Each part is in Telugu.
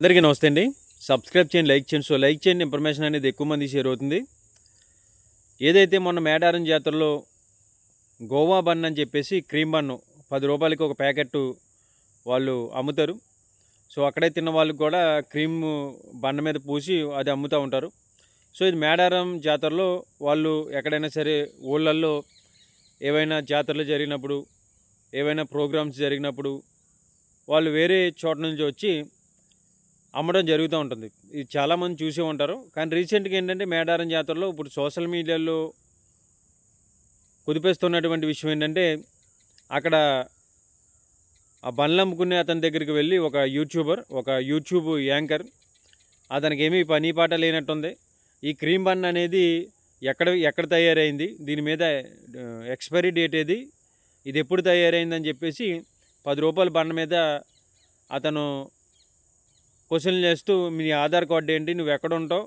అందరికీ నమస్తే అండి. సబ్స్క్రైబ్ చేయండి లైక్ చేయండి. సో లైక్ చేయండి ఇన్ఫర్మేషన్ అనేది ఎక్కువ మంది షేర్ అవుతుంది. ఏదైతే మొన్న మేడారం జాతరలో గోవా బన్ అని చెప్పేసి క్రీమ్ బన్ను పది రూపాయలకి ఒక ప్యాకెట్ వాళ్ళు అమ్ముతారు. సో అక్కడే తిన్న వాళ్ళకి కూడా క్రీమ్ బండ మీద పూసి అది అమ్ముతూ ఉంటారు. సో ఇది మేడారం జాతరలో వాళ్ళు ఎక్కడైనా సరే ఊళ్ళల్లో ఏవైనా జాతరలు జరిగినప్పుడు ఏవైనా ప్రోగ్రామ్స్ జరిగినప్పుడు వాళ్ళు వేరే చోట నుంచి వచ్చి అమ్మడం జరుగుతూ ఉంటుంది. ఇది చాలామంది చూసే ఉంటారు. కానీ రీసెంట్గా ఏంటంటే మేడారం జాతరలో ఇప్పుడు సోషల్ మీడియాలో కుదిపేస్తున్నటువంటి విషయం ఏంటంటే అక్కడ ఆ బండ్లు అమ్ముకునే అతని దగ్గరికి వెళ్ళి ఒక యూట్యూబర్ ఒక యూట్యూబ్ యాంకర్ అతనికి ఏమీ పని పాట లేనట్టుంది. ఈ క్రీమ్ బన్ అనేది ఎక్కడ ఎక్కడ తయారైంది? దీని మీద ఎక్స్పైరీ డేట్ ఏది? ఇది ఎప్పుడు తయారైందని చెప్పేసి పది రూపాయల బండ మీద అతను క్వశ్చన్లు చేస్తూ మీ ఆధార్ కార్డు ఏంటి నువ్వు ఎక్కడ ఉంటావు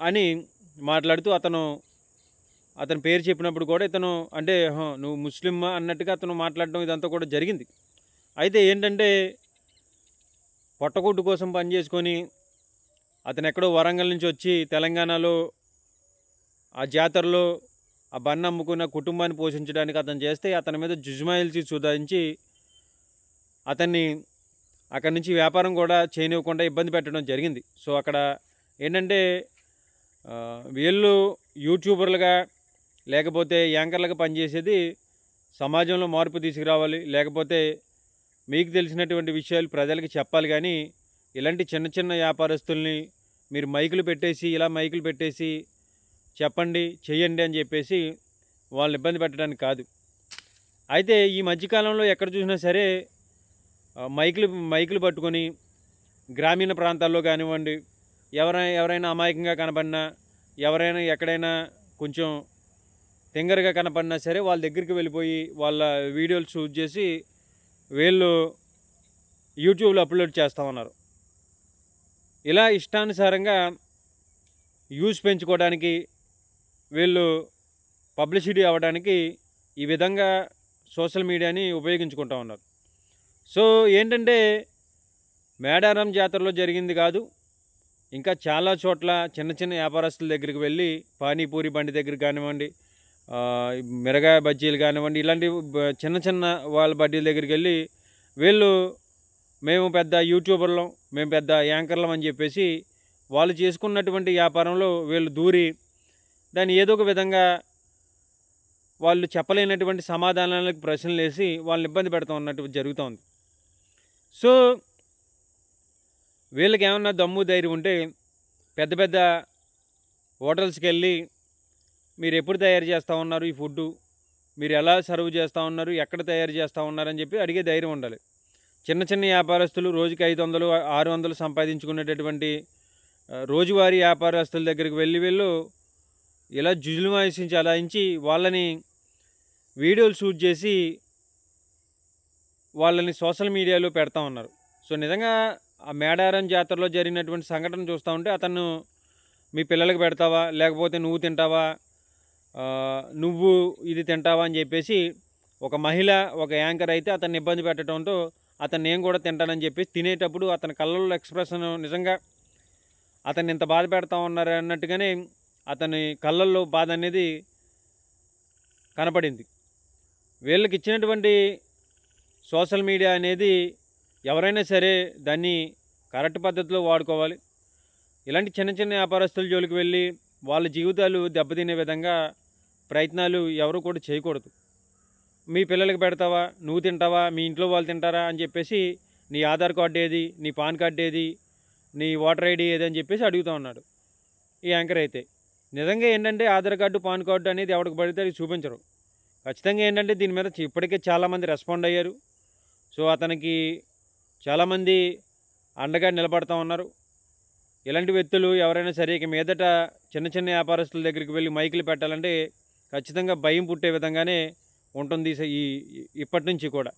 అని మాట్లాడుతూ అతను అతని పేరు చెప్పినప్పుడు కూడా ఇతను అంటే నువ్వు ముస్లిమ్మా అన్నట్టుగా అతను మాట్లాడడం ఇదంతా కూడా జరిగింది. అయితే ఏంటంటే పొట్టకొట్టు కోసం పని చేసుకొని అతను ఎక్కడో వరంగల్ నుంచి వచ్చి తెలంగాణలో ఆ జాతరలో ఆ బన్న అమ్ముకున్న కుటుంబాన్ని పోషించడానికి అతను చేస్తే అతని మీద జుజ్మాయిల్చి సుధారించి అతన్ని అక్కడ నుంచి వ్యాపారం కూడా చేయనివ్వకుండా ఇబ్బంది పెట్టడం జరిగింది. సో అక్కడ ఏంటంటే వీళ్ళు యూట్యూబర్లుగా లేకపోతే యాంకర్లుగా పనిచేసేది సమాజంలో మార్పు తీసుకురావాలి లేకపోతే మీకు తెలిసినటువంటి విషయాలు ప్రజలకి చెప్పాలి కానీ ఇలాంటి చిన్న చిన్న వ్యాపారస్తుల్ని మీరు మైకులు పెట్టేసి ఇలా మైకులు పెట్టేసి చెప్పండి చెయ్యండి అని చెప్పేసి వాళ్ళని ఇబ్బంది పెట్టడానికి కాదు. అయితే ఈ మధ్యకాలంలో ఎక్కడ చూసినా సరే మైకులు మైకులు పట్టుకొని గ్రామీణ ప్రాంతాల్లో కానివ్వండి ఎవరైనా ఎవరైనా అమాయకంగా కనపడినా ఎవరైనా ఎక్కడైనా కొంచెం తింగరగా కనపడినా సరే వాళ్ళ దగ్గరికి వెళ్ళిపోయి వాళ్ళ వీడియోలు షూట్ చేసి వీళ్ళు యూట్యూబ్లో అప్లోడ్ చేస్తూ ఉన్నారు. ఇలా ఇష్టానుసారంగా యూస్ పెంచుకోవడానికి వీళ్ళు పబ్లిసిటీ అవ్వడానికి ఈ విధంగా సోషల్ మీడియాని ఉపయోగించుకుంటా ఉన్నారు. సో ఏంటంటే మేడారం జాతరలో జరిగింది కాదు ఇంకా చాలా చోట్ల చిన్న చిన్న వ్యాపారస్తుల దగ్గరికి వెళ్ళి పానీపూరి బండి దగ్గర కానివ్వండి మిరగాయ బజ్జీలు కానివ్వండి ఇలాంటి చిన్న చిన్న వాళ్ళ బడ్డీల దగ్గరికి వెళ్ళి వీళ్ళు మేము పెద్ద యూట్యూబర్లం మేము పెద్ద యాంకర్లం అని చెప్పేసి వాళ్ళు చేసుకున్నటువంటి వ్యాపారంలో వీళ్ళు దూరి దాన్ని ఏదో ఒక విధంగా వాళ్ళు చెప్పలేనటువంటి సమాధానాలకు ప్రశ్నలు వేసి వాళ్ళని ఇబ్బంది పెడతా ఉన్నట్టు జరుగుతోంది సో వీళ్ళకి ఏమన్నా దమ్ము ధైర్యం ఉంటే పెద్ద పెద్ద హోటల్స్కి వెళ్ళి మీరు ఎప్పుడు తయారు చేస్తూ ఉన్నారు ఈ ఫుడ్డు? మీరు ఎలా సర్వ్ చేస్తూ ఉన్నారు? ఎక్కడ తయారు చేస్తూ ఉన్నారని చెప్పి అడిగే ధైర్యం ఉండాలి. చిన్న చిన్న వ్యాపారస్తులు రోజుకి ఐదు వందలు ఆరు వందలు సంపాదించుకునేటటువంటి రోజువారీ వ్యాపారస్తుల దగ్గరికి వెళ్ళి వీళ్ళు. ఇలా జుజులు వాయించి అలాయించి వాళ్ళని వీడియోలు షూట్ చేసి వాళ్ళని సోషల్ మీడియాలో పెడతా ఉన్నారు. సో నిజంగా ఆ మేడారం జాతరలో జరిగినటువంటి సంఘటన చూస్తూ ఉంటే అతను మీ పిల్లలకు పెడతావా? లేకపోతే నువ్వు తింటావా? నువ్వు ఇది తింటావా? అని చెప్పేసి ఒక మహిళ ఒక యాంకర్ అయితే అతన్ని ఇబ్బంది పెట్టడంతో అతను నేను కూడా తింటానని చెప్పేసి తినేటప్పుడు అతని కళ్ళల్లో ఎక్స్ప్రెషన్ నిజంగా అతన్ని ఇంత బాధ పెడతా ఉన్నారు అన్నట్టుగానే అతని కళ్ళల్లో బాధ అనేది కనపడింది. వీళ్ళకి ఇచ్చినటువంటి సోషల్ మీడియా అనేది ఎవరైనా సరే దాన్ని కరెక్ట్ పద్ధతిలో వాడుకోవాలి. ఇలాంటి చిన్న చిన్న వ్యాపారస్తుల జోలికి వెళ్ళి వాళ్ళ జీవితాలు దెబ్బతినే విధంగా ప్రయత్నాలు ఎవరు కూడా చేయకూడదు. మీ పిల్లలకి పెడతావా? నువ్వు తింటావా? మీ ఇంట్లో వాళ్ళు తింటారా? అని చెప్పేసి నీ ఆధార్ కార్డు ఏది? నీ పాన్ కార్డు ఏది? నీ ఓటర్ ఐడి ఏది? అని చెప్పేసి అడుగుతూ ఉన్నాడు. ఈ యాంకర్ అయితే నిజంగా ఏంటంటే ఆధార్ కార్డు పాన్ కార్డు అనేది ఎవరికి పడితే అది చూపించరు. ఖచ్చితంగా ఏంటంటే దీని మీద ఇప్పటికే చాలామంది రెస్పాండ్ అయ్యారు. సో అతనికి చాలామంది అండగా నిలబడతా ఉన్నారు. ఇలాంటి వ్యక్తులు ఎవరైనా సరే ఇక మీదట చిన్న చిన్న వ్యాపారస్తుల దగ్గరికి వెళ్ళి మైకులు పెట్టాలంటే ఖచ్చితంగా భయం పుట్టే విధంగానే ఉంటుంది ఈ ఈ- ఇప్పటి నుంచి కూడా.